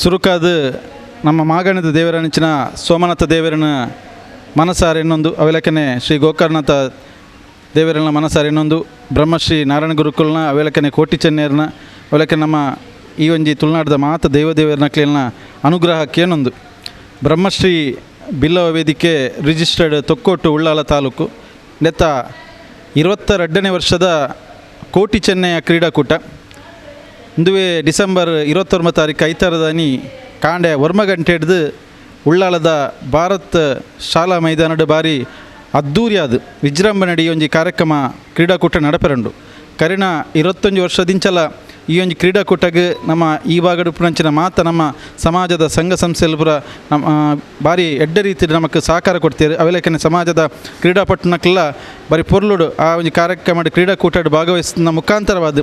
ಸುರುಕಾದ ನಮ್ಮ ಮಾಗಣದ ದೇವರನಿಚಿನ ಸೋಮನಾಥ ದೇವರನ ಮನಸಾರ ಇನ್ನೊಂದು ಅವೆಲಕನೆ ಶ್ರೀ ಗೋಕರ್ಣನಾಥ ದೇವರನ ಮನಸಾರ ಇನ್ನೊಂದು ಬ್ರಹ್ಮಶ್ರೀ ನಾರಾಯಣ ಗುರುಕುಲ್ನ ಅವೆಲಕನೆ ಕೋಟಿ ಚೆನ್ನೇರ್ನ ಅವಲಕ್ಕೆ ನಮ್ಮ ಈ ಒಂಜಿ ತುಳುನಾಡದ ಮಾತ ದೇವದೇವರನ ಕ್ಲೀನ ಅನುಗ್ರಹಕ್ಕೆ ಏನೊಂದು ಬ್ರಹ್ಮಶ್ರೀ ಬಿಲ್ಲವ ವೇದಿಕೆ ರಿಜಿಸ್ಟರ್ಡ್ ತೊಕ್ಕೋಟು ಉಳ್ಳಾಲ ತಾಲೂಕು, ನೆತ್ತ ಇರುವತ್ತೆರಡನೇ ವರ್ಷದ ಕೋಟಿ ಚೆನ್ನೈಯ ಕ್ರೀಡಾಕೂಟ. ಇಂದುವೆ ಡಿಸೆಂಬರ್ ಇರುವತ್ತೊಂಬತ್ತು ತಾರೀಕು ಐತಾರದಾನಿ ಕಾಂಡೆ ವರ್ಮಗಂಟೆ ಹಿಡ್ದು ಉಳ್ಳಾಲದ ಭಾರತ್ ಶಾಲಾ ಮೈದಾನದ ಬಾರಿ ಅದ್ದೂರಿಯಾದ ವಿಜೃಂಭಣೆಡಿ ಒಂಜಿ ಕಾರ್ಯಕ್ರಮ ಕ್ರೀಡಾಕೂಟ ನಡಪೆರಂಡು. ಕರಿಣ ಇರುವತ್ತೊಂದು ವರ್ಷದಿಂಚಲ ಈ ಒಂದು ಕ್ರೀಡಾಕೂಟಗೆ ನಮ್ಮ ಈ ಭಾಗದ ಮಾತ ನಮ್ಮ ಸಮಾಜದ ಸಂಘ ಸಂಸ್ಥೆಯಲ್ಲಿ ಪುರ ನಮ್ಮ ಭಾರಿ ಎಡ್ಡ ರೀತಿಯಲ್ಲಿ ನಮಗೆ ಸಹಕಾರ ಕೊಡ್ತೀರಿ ಅವೆಲೆಕನೆ ಸಮಾಜದ ಕ್ರೀಡಾಪಟ್ಟಣಕ್ಕೆಲ್ಲ ಬರೀ ಪೊರ್ಲುಡು ಆ ಒಂದು ಕಾರ್ಯಕ್ರಮ ಕ್ರೀಡಾಕೂಟ ಭಾಗವಹಿಸಿದ ಮುಖಾಂತರವಾದ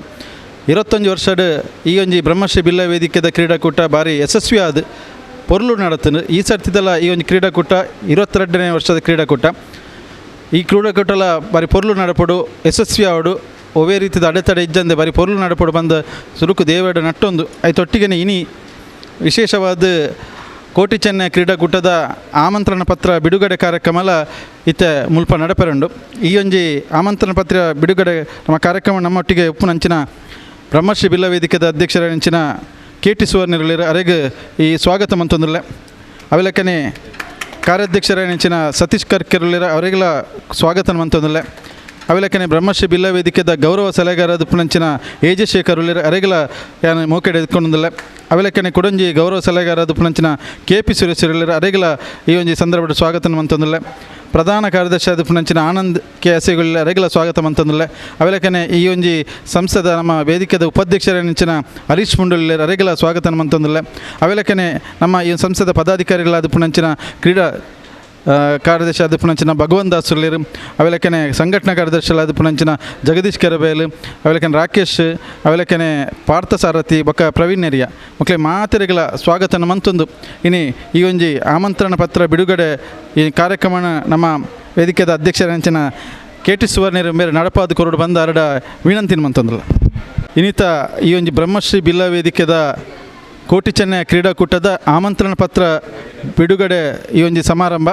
ಇರುವತ್ತೊಂದು ವರ್ಷದ ಈ ಒಂಜಿ ಬ್ರಹ್ಮಶ್ರೀ ಬಿಲ್ಲ ವೇದಿಕೆದ ಕ್ರೀಡಾಕೂಟ ಭಾರಿ ಯಶಸ್ವಿ ಆದ ಪೊರ್ಲು ನಡತನು ಈ ಸರ್ತಿದಲ್ಲ ಈ ಒಂದು ಕ್ರೀಡಾಕೂಟ ಇರುವತ್ತೆರಡನೇ ವರ್ಷದ ಕ್ರೀಡಾಕೂಟ. ಈ ಕ್ರೀಡಾಕೂಟಲ ಬಾರಿ ಪೊರ್ಲು ನಡಪಡು, ಯಶಸ್ವಿ ಆವಡು ಒವೇ ರೀತಿದ ಅಡೆತಡೆ ಇಜ್ಜಂದೆ ಬಾರಿ ಪೊರ್ಲು ನಡಪಡು ಬಂದ ಸುರುಕು ದೇವೇಡ ನಟ್ಟೊಂದು. ಐತೊಟ್ಟಿಗೆ ಇನಿ ವಿಶೇಷವಾದ ಕೋಟಿ ಚೆನ್ನೈ ಕ್ರೀಡಾಕೂಟದ ಆಮಂತ್ರಣ ಪತ್ರ ಬಿಡುಗಡೆ ಕಾರ್ಯಕ್ರಮಲ ಇತ್ತೆ ಮುಲ್ಪ ನಡಪೆರಂಡು. ಈ ಒಂಜಿ ಆಮಂತ್ರಣ ಪತ್ರ ಬಿಡುಗಡೆ ನಮ್ಮ ಕಾರ್ಯಕ್ರಮ ನಮ್ಮೊಟ್ಟಿಗೆ ಉಪ್ಪು ನಂಚಿನ ಬ್ರಹ್ಮಶ್ರೀ ಬಿಲ್ಲ ವೇದಿಕೆದ ಅಧ್ಯಕ್ಷರ ನೆಂಚಿನ ಕೆ ಟಿ ಸುವರ್ಣರಲ್ಲಿ ಅರೆಗೆ ಈ ಸ್ವಾಗತ ಮಂತೊಂದುಲ್ಲೆ ಅವೆಲಕ್ಕನೆ ಕಾರ್ಯಾಧ್ಯಕ್ಷರ ನೆಂಚಿನ ಸತೀಶ್ ಕರ್ಕೆರಲ್ಲಿರ ಅವರಿಗೆಲ್ಲ ಸ್ವಾಗತ ಮಂತೊಂದುಲ್ಲೆ ಅವೆಲಕ್ಕನೆ ಬ್ರಹ್ಮಶ್ರೀ ಬಿಲ್ಲ ವೇದಿಕೆದ ಗೌರವ ಸಲಹೆಗಾರದ ಪುಣಂಚಿನ ಏಜಶೇಖರ್ ಉಳ್ಳಿರ ಅರೆಗಲ ಯಾನ ಮೋಕೆಡೆ ಅವೆಲಕ್ಕನೆ ಕುಡಂಜಿ ಗೌರವ ಸಲಹೆಗಾರದ ಪುಣಂಚಿನ ಕೆ ಪಿ ಸುರೇಶ್ ಉಳ್ಳಿರ ಅರೆಗಲ ಈ ಒಂಜಿ ಸಂದರ್ಭದ ಸ್ವಾಗತ ಮಂತೊಂದಿಲ್ಲ. ಪ್ರಧಾನ ಕಾರ್ಯದರ್ಶಿ ಅದು ಪುಣಂಚಿನ ಆನಂದ್ ಕೆ ಎಸ್ಸಿಗಳ ಅರೆಗಲ ಸ್ವಾಗತ ಮಂತೊಂದಿಲ್ಲ. ಅವೆಲಕ್ಕನೆ ಈ ಒಂಜಿ ಸಂಸದ ನಮ್ಮ ವೇದಿಕೆದ ಉಪಾಧ್ಯಕ್ಷರ ನೆಂಚಿನ ಹರೀಶ್ ಮುಂಡುಳ್ಳಿ ಅರೆಗಲ ಸ್ವಾಗತ ಮಂತೊಂದಿಲ್ಲ. ಅವೆಲಕ್ಕನೆ ನಮ್ಮ ಈ ಸಂಸದ ಪದಾಧಿಕಾರಿಗಳಾದ ಪುಣಂಚಿನ ಕ್ರೀಡಾ ಕಾರ್ಯದರ್ಶಿ ಆದ ಪುಣಂಚಿನ ಭಗವಂತ ದಾಸ್ ಸುರ್ಲೇರು ಅವೆಲಕ್ಕನೆ ಸಂಘಟನಾ ಕಾರ್ಯದರ್ಶಿ ಪುಣಂಚಿನ ಜಗದೀಶ್ ಕೆರಬೇಲು ಅವೆಲಕ್ಕನೆ ರಾಕೇಶ್, ಅವೆಲಕ್ಕನೆ ಪಾರ್ಥ ಸಾರಥಿ, ಬೊಕ್ಕ ಪ್ರವೀಣ್ ನೆರಿಯ. ಮಕ್ಕಳೇ ಮಾತೆರೆಗಳ ಸ್ವಾಗತನ ಮಂತೊಂದು. ಇನಿ ಈ ಒಂಜಿ ಆಮಂತ್ರಣ ಪತ್ರ ಬಿಡುಗಡೆ ಈ ಕಾರ್ಯಕ್ರಮನ ನಮ್ಮ ವೇದಿಕೆದ ಅಧ್ಯಕ್ಷರಂಚಿನ ಕೆ ಟಿ ಸುವರ್ಣರು ಮೇರೆ ನಡಪಾದ ಕೊರಡು ಬಂದ ವಿನಂತಿನ ಮಂತಂದ್ರಲ್ಲ ಇನ್ನಿತ ಈ ಒಂದು ಬ್ರಹ್ಮಶ್ರೀ ಬಿಲ್ಲ ವೇದಿಕೆದ ಕೋಟಿ ಚೆನ್ನೈ ಕ್ರೀಡಾಕೂಟದ ಆಮಂತ್ರಣ ಪತ್ರ ಬಿಡುಗಡೆ ಈ ಒಂದು ಸಮಾರಂಭ.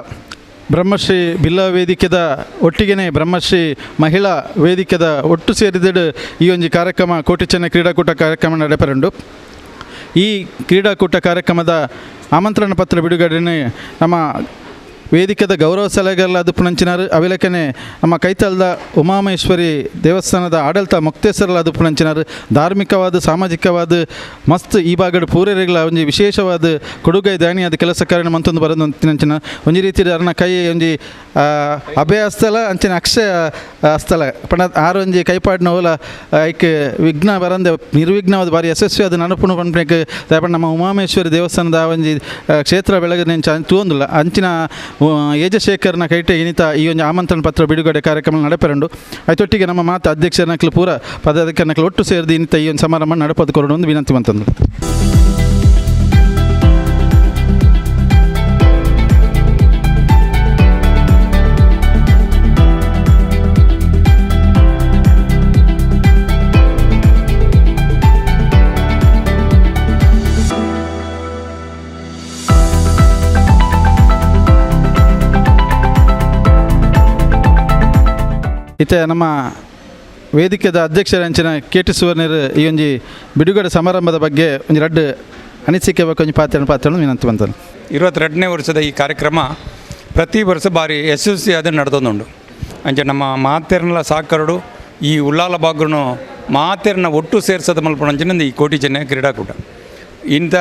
ಬ್ರಹ್ಮಶ್ರೀ ಬಿಲ್ಲಾ ವೇದಿಕೆದ ಒಟ್ಟಿಗೆನೇ ಬ್ರಹ್ಮಶ್ರೀ ಮಹಿಳಾ ವೇದಿಕೆದ ಒಟ್ಟು ಸೇರಿದ ಈ ಒಂಜಿ ಕಾರ್ಯಕ್ರಮ ಕೋಟಿ ಚೆನ್ನೈ ಕ್ರೀಡಾಕೂಟ ಕಾರ್ಯಕ್ರಮ ನಡೆಪರಂಡು. ಈ ಕ್ರೀಡಾಕೂಟ ಕಾರ್ಯಕ್ರಮದ ಆಮಂತ್ರಣ ಪತ್ರ ಬಿಡುಗಡೆನೆ ನಮ್ಮ ವೇದಿಕೆದ ಗೌರವ ಸಲಹೆಗಾರ ಪುಣಂಚಿನಾರು ಅವಿಲಕನೆ ನಮ್ಮ ಕೈತಲದ ಉಮಾಮೇಶ್ವರಿ ದೇವಸ್ಥಾನದ ಆಡಳಿತ ಮುಕ್ತೇಶ್ವರಲಾದ ಪುಣಂಚಿನಾರು, ಧಾರ್ಮಿಕವಾದ, ಸಾಮಾಜಿಕವಾದ, ಮಸ್ತ್ ಈ ಭಾಗದ ಪೂರೈಗಳ ಒಂಜಿ ವಿಶೇಷವಾದ ಕೊಡುಗೈ ದಾನಿಯಾದ ಕೆಲಸ ಕಾರಣ ಮಂತೊಂದು ಬರೋದು ನಂಚಿನ ಒಂಜಿ ರೀತಿ ಅರ್ನ ಕೈ ಒಂಜಿ ಅಭಯ ಹಸ್ತಲ ಅಂಚಿನ ಅಕ್ಷಯ ಅಸ್ತಲ ಪಣ, ಆರು ಒಂಜಿ ಕೈಪಾಡಿನ ಓಲ ಐಕ್ ವಿಘ್ನ ಬರಂದೆ, ನಿರ್ವಿಘ್ನವಾದ ಭಾರಿ ಯಶಸ್ವಿಯಾದ ನನಪುಣ ದಾಯಪಂಡ ನಮ್ಮ ಉಮಾಮೇಶ್ವರಿ ದೇವಸ್ಥಾನದ ಒಂಜಿ ಕ್ಷೇತ್ರ ಬೆಳಗ್ಗೆ ನೆಂಚ ತೂಂದಿಲ್ಲ ಅಂಚಿನ ಉ, ಏಜಶೇಖರ್ನ ಕೈಟೆ ಇನಿತ ಈ ಒಂದು ಆಮಂತ್ರಣ ಪತ್ರ ಬಿಡುಗಡೆ ಕಾರ್ಯಕ್ರಮ ನಡೆಪರಂಡು. ಐತೊಟ್ಟಿಗೆ ನಮ್ಮ ಮಾತು ಅಧ್ಯಕ್ಷರನಕ್ಲು ಪೂರ ಪದಾಧಿಕಾರನಕ್ಲು ಒಟ್ಟು ಸೇರಿದ ಇನಿತ ಈ ಒಂದು ಸಮಾರಂಭ ನಡೆಪದು ಕೊರಡು ಒಂದು ವಿನಂತಿ ಮಂತಂದು. ಇತ್ತೆ ನಮ್ಮ ವೇದಿಕೆದ ಅಧ್ಯಕ್ಷರಂಚಿನ ಕೆ ಟಿ ಸುವರ್ಣರು ಈ ಒಂಜಿ ಬಿಡುಗಡೆ ಸಮಾರಂಭದ ಬಗ್ಗೆ ಒಂದು ರಡ್ ಅನಿಸಿಕೆ ಬಗ್ಗೆ ಒಂದು ಪಾತ್ರ ಪಾತ್ರ ವಿನಂತಿ ಇರುವತ್ತೆರಡನೇ ವರ್ಷದ ಈ ಕಾರ್ಯಕ್ರಮ ಪ್ರತಿ ವರ್ಷ ಭಾರಿ ಯಶಸ್ವಿಯಾದ ನಡೆದೊಂದುಂಡು ಅಂಚೆ ನಮ್ಮ ಮಾತೆರ್ನಲ ಸಾಕರಡು ಈ ಉಲ್ಲಾಲ ಬಾಗ್ರನು ಮಾತೆರ್ನ ಒಟ್ಟು ಸೇರ್ಸದ ಮಲ್ಪಣಂಚಿನಿಂದ ಈ ಕೋಟಿ ಚೆನ್ನ ಕ್ರೀಡಾಕೂಟ. ಇಂಥ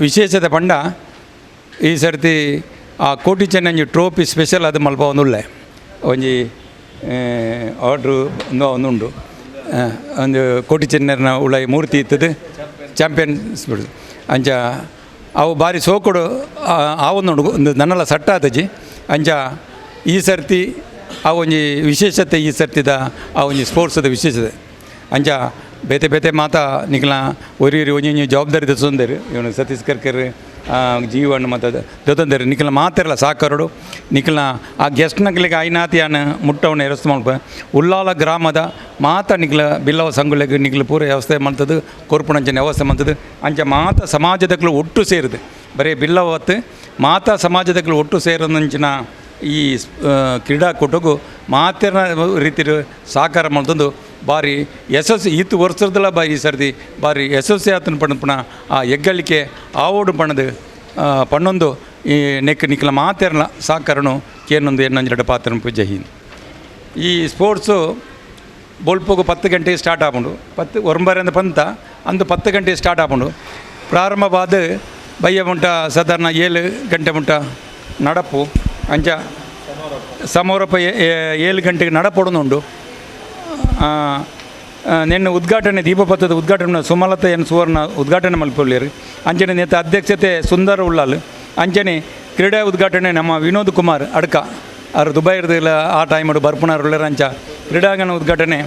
ವಿಶೇಷತೆ ಪಂಡ ಈ ಸರ್ತಿ ಆ ಕೋಟಿ ಚೆನ್ನ ಒಂಜಿ ಟ್ರೋಫಿ ಸ್ಪೆಷಲ್ ಅದು ಮಲ್ಪ ಒಂಜಿ ಆರ್ಡ್ರು ಒಂದು ಒಂದುಂಡು ಒಂದು ಕೋಟಿ ಚೆನ್ನರ್ನ ಉಳಾಯಿ ಮೂರ್ತಿ ಇತ್ತದು ಚಾಂಪಿಯನ್ಸ್ ಬಿಡು ಅಂಚ ಅವು ಬಾರಿ ಸೋಕುಡು, ಆ ಒಂದು ನನ್ನೆಲ್ಲ ಸಟ್ಟ ಆತಜಿ ಅಂಚ ಈ ಸರ್ತಿ, ಆ ಒಂಜಿ ವಿಶೇಷತೆ ಈ ಸರ್ತಿದ, ಆ ಒಂಜಿ ಸ್ಪೋರ್ಟ್ಸದ ವಿಶೇಷತೆ. ಅಂಚ ಬೇತೆ ಬೇತೆ ಮಾತಾ ನಿಕ್ಲ ಒರಿ ಒರಿ ಒಂಜಿ ಜವಾಬ್ದಾರಿ ದಸೊಂದೇರು. ಇವನು ಸತೀಶ್ ಕರ್ಕರ್ ಜೀವಣ್ಣ ಮತ್ತು ದೊತ್ತಂದೇರು ನಿಕ್ಲ ಮಾತಿರಲ್ಲ ಸಾಕರಡು. ನಿಕ್ಲ ಆ ಗೆಸ್ಟ್ ನಕ್ಲಿಗೆ ಐನಾತಿಯಾನ ಮುಟ್ಟವನ್ನ ಎರಸ್ತು ಮಾಡ್ಪ ಉಲ್ಲಾಲ ಗ್ರಾಮದ ಮಾತ ನಿಕ್ಲ ಬಿಲ್ಲವ ಸಂಗುಲೆಗ್ ನಿಕ್ಲ ಪೂರ ವ್ಯವಸ್ಥೆ ಮಾಡ್ತದ್ದು ಕೊರ್ಪುಣಂಚನ ವ್ಯವಸ್ಥೆ ಮಾಡ್ತದ್ದು ಅಂಚ ಮಾತ ಸಮಾಜದಕ್ಲು ಒಟ್ಟು ಸೇರಿದೆ. ಬರೀ ಬಿಲ್ಲವತ್ತು ಮಾತ ಸಮಾಜದಕ್ಲು ಒಟ್ಟು ಸೇರಿದಂಚಿನ ಈ ಕ್ರೀಡಾಕೂಟಕ್ಕೂ ಮಾತಿನ ರೀತಿ ಸಾಕಾರ ಮಾಡ್ತಂದು ಭಾರಿ ಯಶಸ್ಸು ಈತು ವರ್ಷದಲ್ಲ ಬಾರಿ ಸರ್ದಿ, ಬಾರಿ ಭಾರಿ ಯಶಸ್ವಿ ಆತನ ಪಣ ಪುಣ ಆ ಎಗ್ಗಳಿಕೆ ಆವೋಡು ಪಣದು ಪಣ್ಣೊಂದು ಈ ನೆಕ್ ನಿಕ್ಲ ಮಾತೆರ್ನ ಸಾಕರಣು ಕೇನೊಂದು ಎನ್ನೊಂಜೆರಡು ಪಾತ್ರ ಪೂಜೆ ಈ ಸ್ಪೋರ್ಟ್ಸು ಬೋಲ್ಪೋಗು ಪತ್ತು ಗಂಟೆಗೆ ಸ್ಟಾರ್ಟ್ ಆಪುಂಡು. ಪತ್ತು ಒಂಬರಿಂದ ಪಂತ ಅಂದು ಪತ್ತು ಗಂಟೆಗೆ ಸ್ಟಾರ್ಟ್ ಆಪುಂಡು. ಪ್ರಾರಂಭವಾದ ಬಯ್ಯ ಮುಂಟ ಸಾಧಾರಣ ಏಳು ಗಂಟೆ ಮುಂಟ ನಡಪು ಅಂಚ ಸಮಾರೋಪ ಏಳು ಗಂಟೆಗೆ ನಡಪೊಡನುಂಡು. ನಿನ್ನೆ ಉದ್ಘಾಟನೆ, ದೀಪಪಥದ ಉದ್ಘಾಟನೆ, ಸುಮಲತ ಎನ್ ಸುವರ್ಣ ಉದ್ಘಾಟನೆ ಮಲ್ಪೊಳ್ಳಿರಿ ಅಂಜನೆ ನೇತ ಅಧ್ಯಕ್ಷತೆ ಸುಂದರ ಉಳ್ಳಾಲ್. ಅಂಜನೆ ಕ್ರೀಡಾ ಉದ್ಘಾಟನೆ ನಮ್ಮ ವಿನೋದ್ ಕುಮಾರ್ ಅಡ್ಕ. ಅವರು ದುಬೈ ಇರ್ದಿಲ್ಲ ಆ ಟೈಮ್ ಬರ್ಪುನಾರ್ ಉಳ್ಳರ ಅಂಚ. ಕ್ರೀಡಾಂಗಣ ಉದ್ಘಾಟನೆ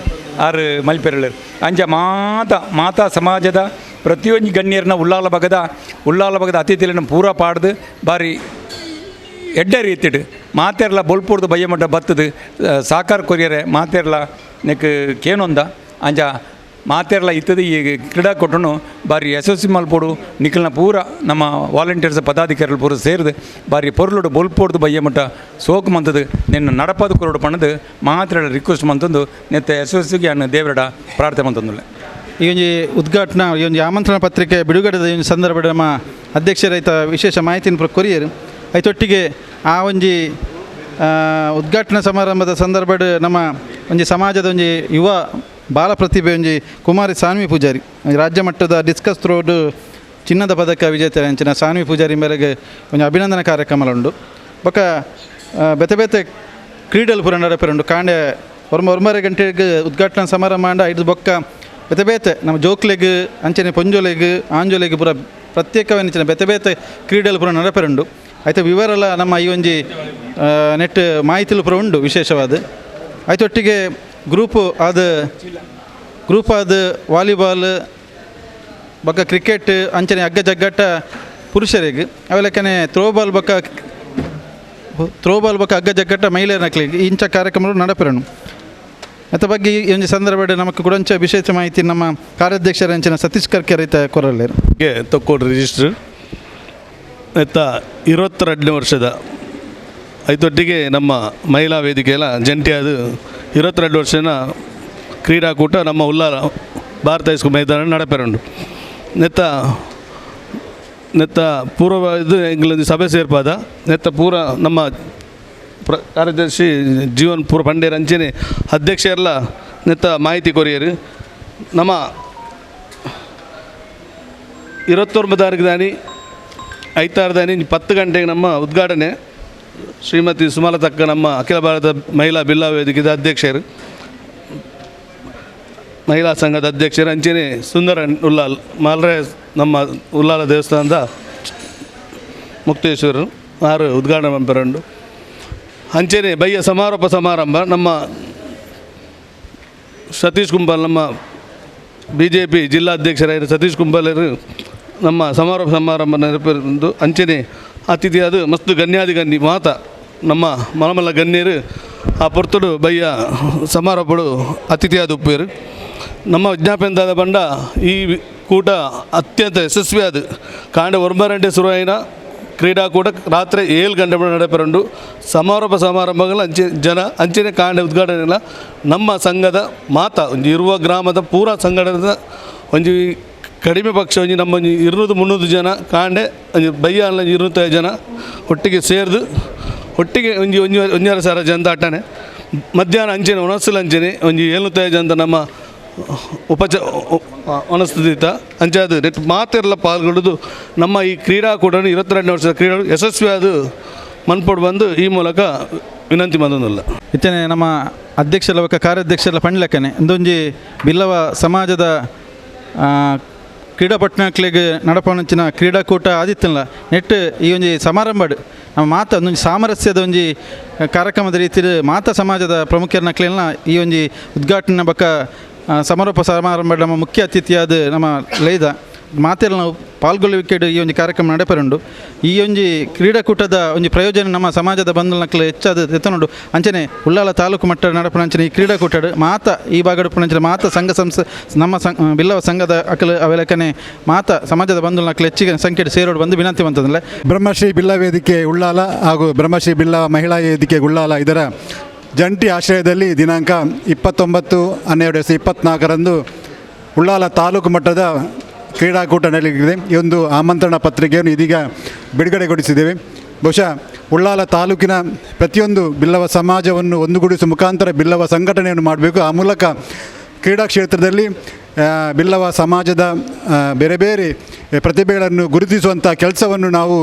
ಆರು ಮಲ್ಪೆರಳು ಅಂಚ ಮಾತ, ಮಾತಾ ಸಮಾಜದ ಪ್ರತಿಯೊಂದು ಗಣ್ಯರನ್ನ ಉಳ್ಳಾಲ ಬಗದ ಉಳ್ಳಾಲ ಬಗದ ಅತಿಥಿಗಳನ್ನು ಪೂರ ಪಾಡ್ದು, ಬಾರಿ ಎಡ್ಡೆ ರೀತಿಡು ಮಾತೆರ್ಲ ಬೊಲ್ಪುರ್ದು ಬಯ್ಯಮಟ್ಟ ಬತ್ತದು ಸಾಕಾರ ಕೊರಿಯರೆ, ಮಾತೆರ್ಲ ನೆಕ್ ಕೇನೊಂದ, ಅಂಜ ಮಾತೆರ್ಲ ಇತ್ತದು ಈ ಕ್ರೀಡಾ ಕೊಟ್ಟನು ಬಾರಿ ಯಶಸ್ವಿ ಮಲ್ಪೋಡು, ನಿಖಲ್ನ ಪೂರ ನಮ್ಮ ವಾಲಂಟಿಯರ್ಸ್, ಪದಾಧಿಕಾರಿಗಳು ಪೂರ ಸೇರಿದು ಬಾರಿ ಪೊರ್ಲುಡು ಬೊಲ್ಪೋಡ್ದು ಬಯ್ಯಮಟ್ಟ ಸೋಕು ಮಂತದು, ನಿನ್ನ ನಡಪದು ಕೊರಡು ಪಣದು ಮಾತ್ರ ರಿಕ್ವೆಸ್ಟ್ ಮಂತಂದು, ನೆತ್ತ ಯಶಸ್ವಿಗೆ ಅನ್ನ ದೇವರಡ ಪ್ರಾರ್ಥನೆ ಮಂತಂದುಲ್ಲೆ. ಈ ಒಂಜಿ ಉದ್ಘಾಟನಾ, ಈ ಒಂದು ಆಮಂತ್ರಣ ಪತ್ರಿಕೆ ಬಿಡುಗಡೆದ ಈ ಒಂಜಿ ಸಂದರ್ಭಡ್ ನಮ್ಮ ಅಧ್ಯಕ್ಷರೈತ ವಿಶೇಷ ಮಾಹಿತಿನ ಪೂರ ಕೊರಿಯರು. ಐತೊಟ್ಟಿಗೆ ಆ ಒಂಜಿ ಉದ್ಘಾಟನಾ ಸಮಾರಂಭದ ಸಂದರ್ಭಡ್ ನಮ್ಮ ಒಂಜಿ ಸಮಾಜದ ಒಂಜಿ ಯುವ ಬಾಲ ಪ್ರತಿಭೆ ಒಂಜಿ ಕುಮಾರಿ ಸಾನ್ವಿ ಪೂಜಾರಿ. ರಾಜ್ಯ ಮಟ್ಟದ ಡಿಸ್ಕಸ್ ಥ್ರೋಡ್ ಚಿನ್ನದ ಪದಕ ವಿಜೇತ ಅಂಚಿನ ಸಾನ್ವಿ ಪೂಜಾರಿ ಮೇರೆಗೆ ಒಂದು ಅಭಿನಂದನ ಕಾರ್ಯಕ್ರಮ ಉಂಡು ಬೊಕ ಬೆತೆ ಬೆತೆ ಕ್ರೀಡೆಲು ಪೂರ ನಡಪೆರುಂಡು. ಕಾಂಡೆ ಒರ್ಮ, ಒರ್ಮರೆ ಗಂಟೆಗೆ ಉದ್ಘಾಟನಾ ಸಮಾರಂಭ ಅಂಡ ಐದು ಬೊಕ್ಕ ಬೆತೆ ಬೇತೆ ನಮ್ಮ ಜೋಕ್ಲೆಗ್, ಅಂಚನೆ ಪೊಂಜೊಲೆಗ್, ಆಂಜೊಲೆಗ್ ಪೂರ ಪ್ರತ್ಯೇಕವೆನಿಚಿನ ಬೆತೆ ಬೇತೆ ಕ್ರೀಡೆಲು ಪೂರ ನಡಪೆರುಂಡು. ಐತೆ ವಿವರೆಲ್ಲ ನಮ್ಮ ಈ ಒಂಜಿ ನೆಟ್ ಮಾಹಿತಿಲು ಪೂರ ಉಂಡು ವಿಶೇಷವಾದ. ಐತೊಟ್ಟಿಗೆ ಗ್ರೂಪ್ ಆದ ಗ್ರೂಪ್ ಆದ ವಾಲಿಬಾಲ್ ಬೊಕ್ಕ ಕ್ರಿಕೆಟ್, ಅಂಚನೆ ಅಗ್ಗ ಜಗ್ಗಟ್ಟ ಪುರುಷರಿಗೆ ಅವೆಲ್ಲಕ್ಕನೆ ಥ್ರೋಬಾಲ್ ಬೊಕ್ಕ ಥ್ರೋಬಾಲ್ ಬೊಕ್ಕ ಅಗ್ಗ ಜಗ್ಗಟ್ಟ ಮಹಿಳೆಯರ ನಕ್ಲಿಗೆ ಇಂಚ ಕಾರ್ಯಕ್ರಮಗಳು ನಡಪೆರನು. ಅತ್ತ ಬಗ್ಗೆ ಈ ಒಂದು ಸಂದರ್ಭ ನಮಗೆ ಕುಡಂಚ ವಿಶೇಷ ಮಾಹಿತಿ ನಮ್ಮ ಕಾರ್ಯಾಧ್ಯಕ್ಷರ ಅಂಚಿನ ಸತೀಶ್ ಕರ್ಕೆ ರೈತ ಕೊರಲ್ಲೇ ರಿಜಿಸ್ಟರ್ ರಿಜಿಸ್ಟ್ರ್ ಎತ್ತ ಇರುವತ್ತೆರಡನೇ ವರ್ಷದ, ಐದೊಟ್ಟಿಗೆ ನಮ್ಮ ಮಹಿಳಾ ವೇದಿಕೆಯೆಲ್ಲ ಜಂಟಿಯಾದ ಇರುವತ್ತೆರಡು ವರ್ಷದ ಕ್ರೀಡಾಕೂಟ ನಮ್ಮ ಉಲ್ಲಾರ ಭಾರತ ಹೈಸ್ಕೂಲ್ ಮೈದಾನ ನಡಪೆರಂಡು. ನೆತ್ತ ನೆತ್ತ ಪೂರ್ವ ಇದು ಎಂಗ್ಲೊಂದು ಸಭೆ ಸೇರ್ಪಾದ, ನೆತ್ತ ಪೂರ ನಮ್ಮ ಪ್ರ, ಕಾರ್ಯದರ್ಶಿ ಜೀವನ್ ಪೂರ ಪಂಡೇರ್ ಅಂಚೆನೆ ಅಧ್ಯಕ್ಷ ಎಲ್ಲ ನೆತ್ತ ಮಾಹಿತಿ ಕೊರಿಯರು. ನಮ್ಮ ಇರುವತ್ತೊಂಬತ್ತು ತಾರೀಕು ದಾನಿ ಐತಾರು ದಾನಿ ಪತ್ತು ಗಂಟೆಗೆ ನಮ್ಮ ಉದ್ಘಾಟನೆ. ಶ್ರೀಮತಿ ಸುಮಲತಕ್ಕ ನಮ್ಮ ಅಖಿಲ ಭಾರತ ಮಹಿಳಾ ಬಿಲ್ಲಾ ವೇದಿಕೆದ ಅಧ್ಯಕ್ಷರು. ಮಹಿಳಾ ಸಂಘದ ಅಧ್ಯಕ್ಷರು ಅಂಚೆನೆ ಸುಂದರ ಉಲ್ಲಾಲ್, ಮಾಲ್ರೆ ನಮ್ಮ ಉಲ್ಲಾಲ ದೇವಸ್ಥಾನದ ಮುಕ್ತೇಶ್ವರರು ಆರು ಉದ್ಘಾಟನೆ ಬಂಪರಂಡು ಅಂಚೆನೆ ಬಯ್ಯ ಸಮಾರೋಪ ಸಮಾರಂಭ, ನಮ್ಮ ಸತೀಶ್ ಕುಂಬಲ್, ನಮ್ಮ ಬಿ ಜೆ ಪಿ ಜಿಲ್ಲಾಧ್ಯಕ್ಷರಾಗಿರೋ ಸತೀಶ್ ಕುಂಬಲರು ನಮ್ಮ ಸಮಾರೋಪ ಸಮಾರಂಭ ನೆರಪೇರಿದ್ದು ಅಂಚನೆ ಅತಿಥಿಯಾದ ಮಸ್ತ್ ಗಣ್ಯಾದಿ ಗಣ್ಯ ಮಾತ. ನಮ್ಮ ಮಲಮಲ್ಲ ಗಣ್ಯರು, ಆ ಪೊರ್ತುಡು ಬಯ್ಯ ಸಮಾರೋಪಡು ಅತಿಥಿಯಾದ ಉಪ್ಪೇರು. ನಮ್ಮ ವಿಜ್ಞಾಪನದಾದ ಬಂಡ ಈ ಕೂಟ ಅತ್ಯಂತ ಯಶಸ್ವಿಯಾದ ಕಾಂಡ ಒಂಬರಂಟೆ ಶುರುವಾಯಿನ ಕ್ರೀಡಾಕೂಟ ರಾತ್ರಿ ಏಳು ಗಂಟೆ ನಡೆಪರಂಡು. ಸಮಾರೋಪ ಸಮಾರಂಭಗಳ ಅಂಚೆ ಜನ ಅಂಚನೆ ಕಾಂಡ ಉದ್ಘಾಟನೆ ನಮ್ಮ ಸಂಘದ ಮಾತ. ಒಂದು ಇರುವ ಗ್ರಾಮದ ಪೂರ ಸಂಘಟನದ ಒಂಜಿ ಕಡಿಮೆ ಪಕ್ಷ ಒಂಜಿ ನಮ್ಮ ಒಂಜಿ ಇರುನೂರು ಮುನ್ನೂರು ಜನ ಕಾಂಡೆ, ಒಂಜಿ ಇರುವತ್ತೈದು ಜನ ಒಟ್ಟಿಗೆ ಸೇರಿದು, ಒಟ್ಟಿಗೆ ಒಂಜಿ ಒಂಜಿ ಒಂಜಾರು ಸಾವಿರ ಜನ ದಾಟಾನೆ. ಮಧ್ಯಾಹ್ನ ಅಂಚನೆ ಒಣಸಲು ಅಂಚನೆ ಒಂಜಿ ಏಳ್ನೂತ್ತೈದು ಜನ ನಮ್ಮ ಉಪಚ ಒಣಸ್ತಿದ್ದ ಅಂಚಾದ ನೆಟ್ ಮಾತೆಲ್ಲ ಪಾಲ್ಗೊಳ್ಳೋದು ನಮ್ಮ ಈ ಕ್ರೀಡಾಕೂಟ ಇವತ್ತೆರಡನೇ ವರ್ಷದ ಕ್ರೀಡಾ ಯಶಸ್ವಿಯಾದ ಮನ್ಪೊಡು ಬಂದು ಈ ಮೂಲಕ ವಿನಂತಿ ಬಂದಲ್ಲ ಇತ್ತೇನೆ ನಮ್ಮ ಅಧ್ಯಕ್ಷರ ಕಾರ್ಯಾಧ್ಯಕ್ಷರ ಪಂಡ್ಲಕ್ಕನೆ. ಇಂದೊಂಜಿ ಬಿಲ್ಲವ ಸಮಾಜದ ಆ, ಕ್ರೀಡಾಪಟ್ಟಣಕ್ಲೆಗ್ ಕ್ರೀಡಾ ಕ್ರೀಡಾಕೂಟ ಆದಿತ್ತಲ್ಲ ನೆಟ್ ಈ ಒಂಜಿ ಸಮಾರಂಭಡ್ ನಮ್ಮ ಮಾತ ಒಂದೊಂದು ಸಾಮರಸ್ಯದ ಒಂಜಿ ಕಾರ್ಯಕ್ರಮದ ರೀತಿಯಲ್ಲಿ ಮಾತ ಸಮಾಜದ ಪ್ರಮುಖರನ್ನ ಈ ಒಂಜಿ ಉದ್ಘಾಟನೆ ಬಕ್ಕ ಸಮಾರೋಪ ಸಮಾರಂಭ ನಮ್ಮ ಮುಖ್ಯ ಅತಿಥಿಯಾದ ನಮ್ಮ ಲೈದ ಮಾತೆಲ್ಲ ನಾವು ಪಾಲ್ಗೊಳ್ಳುವಿಕೆ ಈ ಒಂದು ಕಾರ್ಯಕ್ರಮ ನಡೆಪರುಂಡು. ಈ ಒಂಜಿ ಕ್ರೀಡಾಕೂಟದ ಒಂದು ಪ್ರಯೋಜನ ನಮ್ಮ ಸಮಾಜದ ಬಂಧುನಕ್ಲು ಹೆಚ್ಚಾದ ಎತ್ತನುಂಡು ಅಂಚನೆ ಉಳ್ಳಾಲ ತಾಲೂಕು ಮಟ್ಟ ಅಂಚನೆ ಈ ಕ್ರೀಡಾಕೂಟಡ್ ಮಾತ ಈ ಭಾಗದ ಪುಣಂಚಿನ ಮಾತ ಸಂಘ ಸಂಸ್ಥೆ ನಮ್ಮ ಸಂ ಬಿಲ್ಲವ ಸಂಘದ ಅಕಲು ಅವೆಲಕನೆ ಮಾತ ಸಮಾಜದ ಬಂಧುನಕ್ಲು ಹೆಚ್ಚಿಗೆ ಸಂಖ್ಯೆ ಸೇರೋಡು ಬಂದು ವಿನಂತಿ ಬಂತದಲ್ಲ ಬ್ರಹ್ಮಶ್ರೀ ಬಿಲ್ಲ ವೇದಿಕೆ ಉಳ್ಳಾಲ ಹಾಗೂ ಬ್ರಹ್ಮಶ್ರೀ ಬಿಲ್ಲ ಮಹಿಳಾ ವೇದಿಕೆ ಉಳ್ಳಾಲ ಇದರ ಜಂಟಿ ಆಶ್ರಯದಲ್ಲಿ ದಿನಾಂಕ ಇಪ್ಪತ್ತೊಂಬತ್ತು ಹನ್ನೆರಡು ಸಾವಿರದ ಇಪ್ಪತ್ತ್ನಾಲ್ಕರಂದು ಉಳ್ಳಾಲ ತಾಲೂಕು ಮಟ್ಟದ ಕ್ರೀಡಾಕೂಟ ನಡೆಯಲಿದೆ. ಈ ಒಂದು ಆಮಂತ್ರಣ ಪತ್ರಿಕೆಯನ್ನು ಇದೀಗ ಬಿಡುಗಡೆಗೊಳಿಸಿದ್ದೇವೆ. ಬಹುಶಃ ಉಳ್ಳಾಲ ತಾಲೂಕಿನ ಪ್ರತಿಯೊಂದು ಬಿಲ್ಲವ ಸಮಾಜವನ್ನು ಒಂದುಗೂಡಿಸುವ ಮುಖಾಂತರ ಬಿಲ್ಲವ ಸಂಘಟನೆಯನ್ನು ಮಾಡಬೇಕು. ಆ ಮೂಲಕ ಕ್ರೀಡಾ ಕ್ಷೇತ್ರದಲ್ಲಿ ಬಿಲ್ಲವ ಸಮಾಜದ ಬೇರೆ ಬೇರೆ ಪ್ರತಿಭೆಗಳನ್ನು ಗುರುತಿಸುವಂಥ ಕೆಲಸವನ್ನು ನಾವು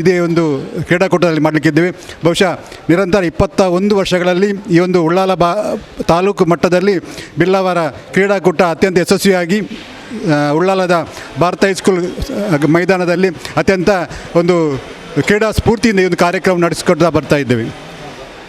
ಇದೇ ಒಂದು ಕ್ರೀಡಾಕೂಟದಲ್ಲಿ ಮಾಡಲಿಕ್ಕಿದ್ದೇವೆ. ಬಹುಶಃ ನಿರಂತರ ಇಪ್ಪತ್ತ ಒಂದು ವರ್ಷಗಳಲ್ಲಿ ಈ ಒಂದು ಉಳ್ಳಾಲ ಬಾ, ತಾಲೂಕು ಮಟ್ಟದಲ್ಲಿ ಬಿಲ್ಲವರ ಕ್ರೀಡಾಕೂಟ ಅತ್ಯಂತ ಯಶಸ್ವಿಯಾಗಿ ಉಳ್ಳಾಲದ ಭಾರತ ಹೈಸ್ಕೂಲ್ ಮೈದಾನದಲ್ಲಿ ಅತ್ಯಂತ ಒಂದು ಕ್ರೀಡಾ ಸ್ಫೂರ್ತಿಯಿಂದ ಈ ಒಂದು ಕಾರ್ಯಕ್ರಮ ನಡೆಸಿಕೊಡ್ತಾ ಬರ್ತಾ ಇದ್ದೇವೆ.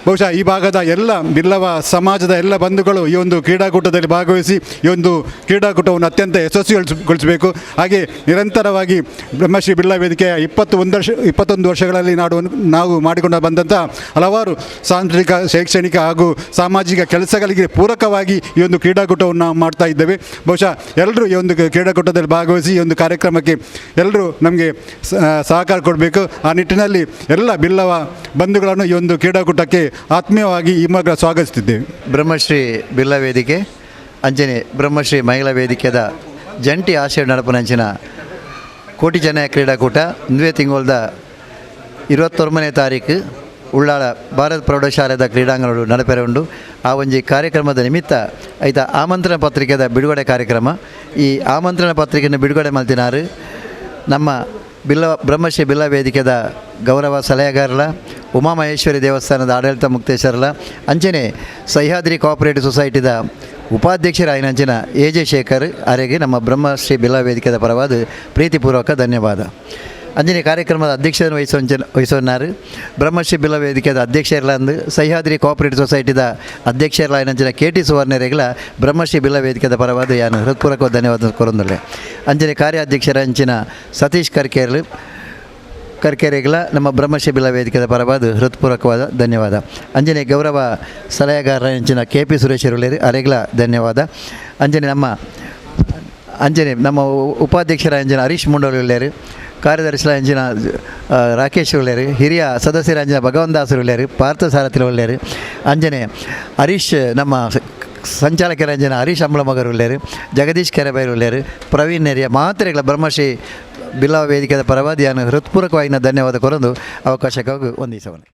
ಬಹುಶಃ ಈ ಭಾಗದ ಎಲ್ಲ ಬಿಲ್ಲವ ಸಮಾಜದ ಎಲ್ಲ ಬಂಧುಗಳು ಈ ಒಂದು ಕ್ರೀಡಾಕೂಟದಲ್ಲಿ ಭಾಗವಹಿಸಿ ಈ ಒಂದು ಕ್ರೀಡಾಕೂಟವನ್ನು ಅತ್ಯಂತ ಯಶಸ್ವಿಗೊಳಿಸಬೇಕು. ಹಾಗೆ ನಿರಂತರವಾಗಿ ಬ್ರಹ್ಮಶ್ರೀ ಬಿಲ್ಲ ವೇದಿಕೆಯ ಇಪ್ಪತ್ತು ಒಂದು ವರ್ಷ, ಇಪ್ಪತ್ತೊಂದು ವರ್ಷಗಳಲ್ಲಿ ನಾಡು, ನಾವು ಮಾಡಿಕೊಂಡು ಬಂದಂಥ ಹಲವಾರು ಸಾಂಸ್ಕೃತಿಕ, ಶೈಕ್ಷಣಿಕ ಹಾಗೂ ಸಾಮಾಜಿಕ ಕೆಲಸಗಳಿಗೆ ಪೂರಕವಾಗಿ ಈ ಒಂದು ಕ್ರೀಡಾಕೂಟವನ್ನು ನಾವು ಮಾಡ್ತಾ ಇದ್ದೇವೆ. ಬಹುಶಃ ಎಲ್ಲರೂ ಈ ಒಂದು ಕ್ರೀಡಾಕೂಟದಲ್ಲಿ ಭಾಗವಹಿಸಿ ಈ ಒಂದು ಕಾರ್ಯಕ್ರಮಕ್ಕೆ ಎಲ್ಲರೂ ನಮಗೆ ಸಹಕಾರ ಕೊಡಬೇಕು. ಆ ನಿಟ್ಟಿನಲ್ಲಿ ಎಲ್ಲ ಬಿಲ್ಲವ ಬಂಧುಗಳನ್ನು ಈ ಒಂದು ಕ್ರೀಡಾಕೂಟಕ್ಕೆ ಆತ್ಮೀಯವಾಗಿ ಈ ಮಗ ಸ್ವಾಗತಿಸುತ್ತಿದ್ದೇವೆ. ಬ್ರಹ್ಮಶ್ರೀ ಬಿರ್ಲಾ ವೇದಿಕೆ, ಅಂಜನೆ ಬ್ರಹ್ಮಶ್ರೀ ಮಹಿಳಾ ವೇದಿಕೆದ ಜಂಟಿ ಆಶಯ ನಡಪನಂಚಿನ ಕೋಟಿ ಜನ ಕ್ರೀಡಾಕೂಟ ಒಂದೇ ತಿಂಗಳದ ಇರುವತ್ತೊಂಬನೇ ತಾರೀಕು ಉಳ್ಳಾಳ ಭಾರತ್ ಪ್ರೌಢಶಾಲೆದ ಕ್ರೀಡಾಂಗಣಗಳು ನಡಪೆರೆ ಉಂಡು ಆ ಒಂಜಿ ಕಾರ್ಯಕ್ರಮದ ನಿಮಿತ್ತ ಐತ ಆಮಂತ್ರಣ ಪತ್ರಿಕೆದ ಬಿಡುಗಡೆ ಕಾರ್ಯಕ್ರಮ. ಈ ಆಮಂತ್ರಣ ಪತ್ರಿಕೆಯನ್ನು ಬಿಡುಗಡೆ ಮಾಡ್ತಿನಾರು ನಮ್ಮ ಬಿಲ್ಲ ಬ್ರಹ್ಮಶ್ರೀ ಬಿಲ್ಲ ವೇದಿಕೆದ ಗೌರವ ಸಲಹೆಗಾರಲ ಉಮಾಮಹೇಶ್ವರಿ ದೇವಸ್ಥಾನದ ಆಡಳಿತ ಮುಕ್ತೇಶ್ವರಲ ಅಂಚನೆ ಸಹ್ಯಾದ್ರಿ ಕೋಆಪರೇಟಿವ್ ಸೊಸೈಟಿದ ಉಪಾಧ್ಯಕ್ಷರಾಯಿನ ಅಂಚಿನ ಎ ಜೆ ಶೇಖರ್, ಅರೆಗೆ ನಮ್ಮ ಬ್ರಹ್ಮಶ್ರೀ ಬಿಲ್ಲ ವೇದಿಕೆದ ಪರವಾದ ಪ್ರೀತಿಪೂರ್ವಕ ಧನ್ಯವಾದ. ಅಂಜನೆ ಕಾರ್ಯಕ್ರಮದ ಅಧ್ಯಕ್ಷತೆಯನ್ನು ವಹಿಸೋಂಚ ವಹಿಸೋನಾರು ಬ್ರಹ್ಮಶ್ರೀ ಬಿಲ್ಲ ವೇದಿಕೆದ ಅಧ್ಯಕ್ಷರಲಂದು ಸಹ್ಯಾದ್ರಿ ಕೋಆಪರೇಟಿವ್ ಸೊಸೈಟಿದ ಅಧ್ಯಕ್ಷರಲಾಯಿನಂಚಿನ ಕೆ ಟಿ ಸುವರ್ಣರೆಗಳ ಬ್ರಹ್ಮಶ್ರೀ ಬಿಲ್ಲ ವೇದಿಕೆದ ಪರವಾದ ಯಾನು ಹೃತ್ಪೂರ್ವಕ ಧನ್ಯವಾದ ಕೊರೊಂದುಲ್ಲೆ ಅಂಜನೆ ಕಾರ್ಯಾಧ್ಯಕ್ಷರ ಅಂಚಿನ ಸತೀಶ್ ಕರ್ಕೇರ್ಲು ಕರ್ಕೆರೆಗಳ ನಮ್ಮ ಬ್ರಹ್ಮಶ್ರೀ ಬಿಲ್ಲ ವೇದಿಕೆದ ಪರವಾದ ಹೃತ್ಪೂರ್ವಕವಾದ ಧನ್ಯವಾದ. ಅಂಜನೆ ಗೌರವ ಸಲಹೆಗಾರರ ಅಂಚಿನ ಕೆ ಪಿ ಸುರೇಶ್ ಇರುಳೇರಿ ಅರೆಗಳ ಧನ್ಯವಾದ. ಅಂಜನೆ ನಮ್ಮ ಅಂಜನೆ ನಮ್ಮ ಉಪಾಧ್ಯಕ್ಷರ ಅಂಜನ ಹರೀಶ್ ಮುಂಡೋಳಿ ಉಳ್ಳೇರು ಕಾರ್ಯದರ್ಶಿಲ ಅಂಜಿನ ರಾಕೇಶ್ ಒಳ್ಳೆಯರು, ಹಿರಿಯ ಸದಸ್ಯರ ಅಂಜಿನ ಭಗವಂತ ಒಳ್ಳೆಯರು, ಪಾರ್ಥ ಸಾರಥಿ ಒಳ್ಳೆಯರು ಅಂಜನೆ ಹರೀಶ್, ನಮ್ಮ ಸಂಚಾಲಕ ಸಂಚಾಲಕರ ಅಂಜನ ಹರೀಶ್ ಅಂಬಳ ಮಗರು ಒಳ್ಳೆಯರು, ಜಗದೀಶ್ ಕೆರೆಬೈರು ಒಳ್ಳೆಯರು, ಪ್ರವೀಣ್ ನೆರಿಯ ಮಾತ್ರೆಗಳ ಬ್ರಹ್ಮಶ್ರೀ ಬಿಲ್ಲವ ವೇದಿಕೆಯ ಪರವಾದಿಯನ್ನು ಹೃತ್ಪೂರ್ವಕವಾಗಿ ಧನ್ಯವಾದ ಕೊರೊಂದು ಅವಕಾಶಕ್ಕಾಗಿ ವಂದಿಸವನು